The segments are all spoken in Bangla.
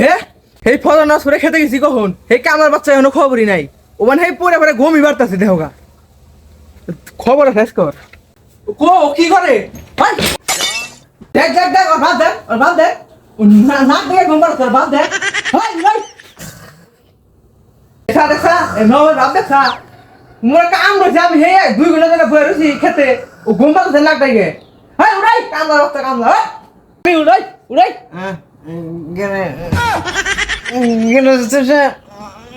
হে? এই ফলন নাচ করে খেতে গেছি কখন? এই কামার বাচ্চা এখনও খবরই নাই। ও মানে এই পরে পরে ঘুমই বাড়তাছে দেহগা খবর শেষ কর। কো কি করে! দেখ দেখ দেখ, ওর ভাত দেখ, ওর ভাত দেখ। না দেখে ঘুম পাড়াচ্ছে, ওর ভাত দেখ। দেখা দেখা, এ নয় ভাত দেখা। মোর কাম রয়েছে, আমি হে দুই ঘণ্টা ধরে বয়ে রয়েছি খেতে। ও ঘুম পাড়াচ্ছে নাক দেখে হাই, উড়াই! কামলা রাস্তা কামলা, হাই! উড়াই উড়াই! গেলে গেলে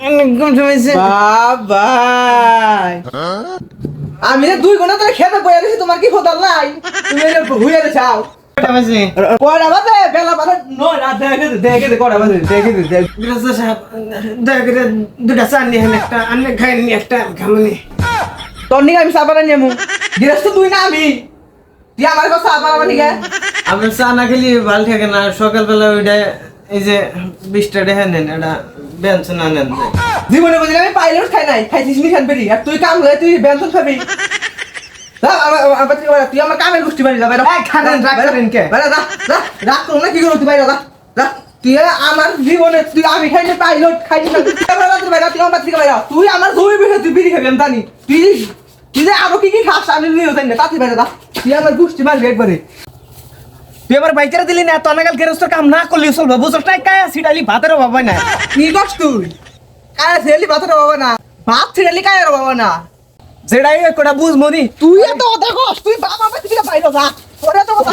অনেক কম সময় বাবাই। আমি যে দুই ঘণ্টা ধরে খেতে বয়ে রয়েছি তোমার কি খোদার নাই তুমি দয়া করে দুটা চা নিয়ে একটা আনে খাই নি একটা খামনি তোর নিকে আমি সাবানা নিয়ে গিরাস তো তুই না আমি। তুই আমার কথা সাবানা মানে কে আমি চা না খেলি ভালো থাকে না। সকালবেলা ওইটা এই যে বিশটা দেখা নেন এটা বেঞ্চন আনেন জীবনে বুঝলি আমি পাইলট খাই নাই খাইছিস নি খান পেরি আর তুই কাম লয়ে তুই বেতন খাবি তুই আমার কামের গোষ্ঠী বাড়ি যা বাইরে। এই, খানেন, রাগ করেন কে? বাইরে যা, যা, রাগ করো না, কি করো তুই বাইরে যা, যা। তুই আমার জীবনে তুই আমি খাইনি পাইলট খাইনি না তুই আমার বাড়ি থেকে বাইরে। তুই আমার জমি বেশি তুই বিড়ি খাবি আমি জানি তুই তুই যে আরও কি কি খাস আমি নিয়েও জানি না তাতে বাইরে যা তুই আমার গোষ্ঠী মারবি একবারে তুই আমার বাইচারা দিলি না তনাগাল গেরস্তর কাম না করলি চলবে বুঝছ না কায়া ডালি ভাতের বাবা না কি করছ তুই কায়া ডালি ভাতের বাবা না ভাত ছেড়লি কায়ের বাবা না যেটাই একটা বুঝ মনি তুই এত কথা কস তুই বাবা বাবা থেকে বাইরে যা ওরে তো কথা